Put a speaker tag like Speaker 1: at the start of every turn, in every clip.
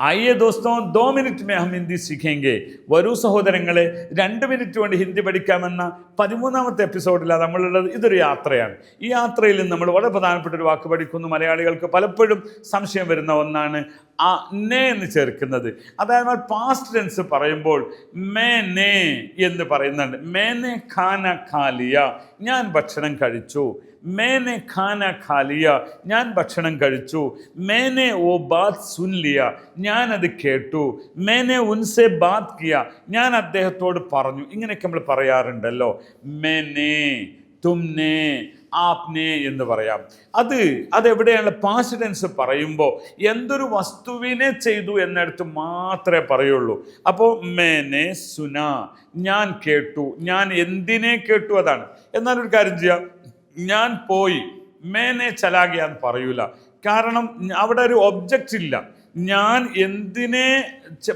Speaker 1: ആയിയെ ദോസ്തോ ദോ മിനിറ്റ് മേ ഹം ഹിന്ദി സിഖേങ്കെ വരൂ സഹോദരങ്ങളെ രണ്ട് മിനിറ്റ് കൊണ്ട് ഹിന്ദി പഠിക്കാമെന്ന പതിമൂന്നാമത്തെ എപ്പിസോഡിലാണ് നമ്മളുള്ളത്. ഇതൊരു യാത്രയാണ്. ഈ യാത്രയിൽ നമ്മൾ വളരെ പ്രധാനപ്പെട്ട ഒരു വാക്ക് പഠിക്കുന്നു. മലയാളികൾക്ക് പലപ്പോഴും സംശയം വരുന്ന ഒന്നാണ് ആ നേ എന്ന് ചേർക്കുന്നത്. അതായത് നമ്മൾ പാസ്റ്റ് ടെൻസ് പറയുമ്പോൾ മേ നേ എന്ന് പറയുന്നുണ്ട്. മേനെ ഖാന ഖാലിയ ഞാൻ ഭക്ഷണം കഴിച്ചു. മേനെ ഖാന ഖാലിയ ഞാൻ ഭക്ഷണം കഴിച്ചു. മേനെ ഓ ബാത് സുൻ ലിയ ഞാൻ അത് കേട്ടു. മേനെ ഉൻസെ ബാത് കിയ. ഞാൻ അദ്ദേഹത്തോട് പറഞ്ഞു. ഇങ്ങനെയൊക്കെ നമ്മൾ പറയാറുണ്ടല്ലോ. മേനെ തുമ്നെ ആപ്നെ എന്ന് പറയാം. അത് അതെവിടെയാണ്? പാസ്റ്റ് ടെൻസ് പറയുമ്പോൾ എന്തൊരു വസ്തുവിനെ ചെയ്തു എന്നിടത്ത് മാത്രമേ പറയുള്ളൂ. അപ്പോൾ മേനെ സുന ഞാൻ കേട്ടു. ഞാൻ എന്തിനെ കേട്ടു അതാണ്. എന്നാൽ ഒരു കാര്യം ചെയ്യാം. ഞാൻ പോയി. മേനെ ചലാകിയാന്ന് പറയൂല. കാരണം അവിടെ ഒരു ഒബ്ജക്റ്റ് ഇല്ല. ഞാൻ എന്തിനെ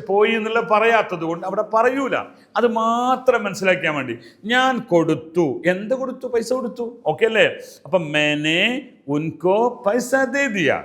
Speaker 1: പോയി എന്നുള്ള പറയാത്തത് കൊണ്ട് അവിടെ പറയൂല. അത് മാത്രം മനസ്സിലാക്കിയാൽ വേണ്ടി ഞാൻ കൊടുത്തു. എന്ത് കൊടുത്തു? പൈസ കൊടുത്തു. ഓക്കെ അല്ലേ? അപ്പം മേനെ ഉൻകോ പൈസ ദേദിയ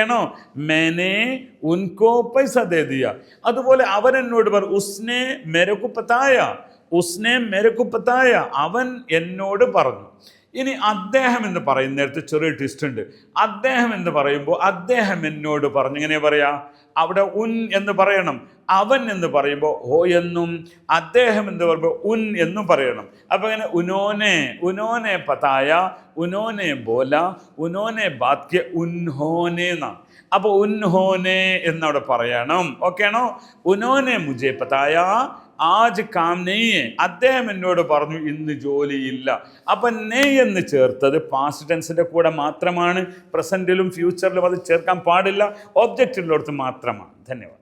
Speaker 1: ആണോ? മേനെ ഉൻകോ പൈസ ദേദിയ അതുപോലെ അവൻ എന്നോട് പറ ഉസ്നെ മെരക്കു പത്തായ ഉസ്നെ മെരക്കു പത്തായ അവൻ എന്നോട് പറഞ്ഞു. ഇനി അദ്ദേഹം എന്ന് പറയുന്നിടത്ത് ചെറിയ ട്വിസ്റ്റ് ഉണ്ട്. അദ്ദേഹം എന്ന് പറയുമ്പോൾ അദ്ദേഹം എന്നോട് പറഞ്ഞു ഇങ്ങനെ പറയാ? അവിടെ ഉൻ എന്ന് പറയണം അവൻ എന്ന് പറയുമ്പോൾ ഓ എന്നും അദ്ദേഹം എന്ന് പറയുമ്പോൾ ഉൻ എന്നും പറയണം. അപ്പോൾ ഇങ്ങനെ ഉനോനെ ഉനോനെ പതായ ഉനോനെ ബോല ഉനോനെ ബാധ്യ ഉൻഹോനെ എന്നാണ് അപ്പോൾ ഉൻഹോനെ എന്നവിടെ പറയണം. ഓക്കെ ആണോ? ഉനോനെ മുജെ പതായ ആജ് കാം നെയ്യേ. അദ്ദേഹം എന്നോട് പറഞ്ഞു ഇന്ന് ജോലിയില്ല. അപ്പൊ നെയ് എന്ന് ചേർത്തത് പാസ്റ്റ് ടെൻസിന്റെ കൂടെ മാത്രമാണ്. പ്രസന്റിലും ഫ്യൂച്ചറിലും അത് ചേർക്കാൻ പാടില്ല. ഒബ്ജക്റ്റിലുള്ളടത്ത് മാത്രമാണ്. ധന്യവാദം.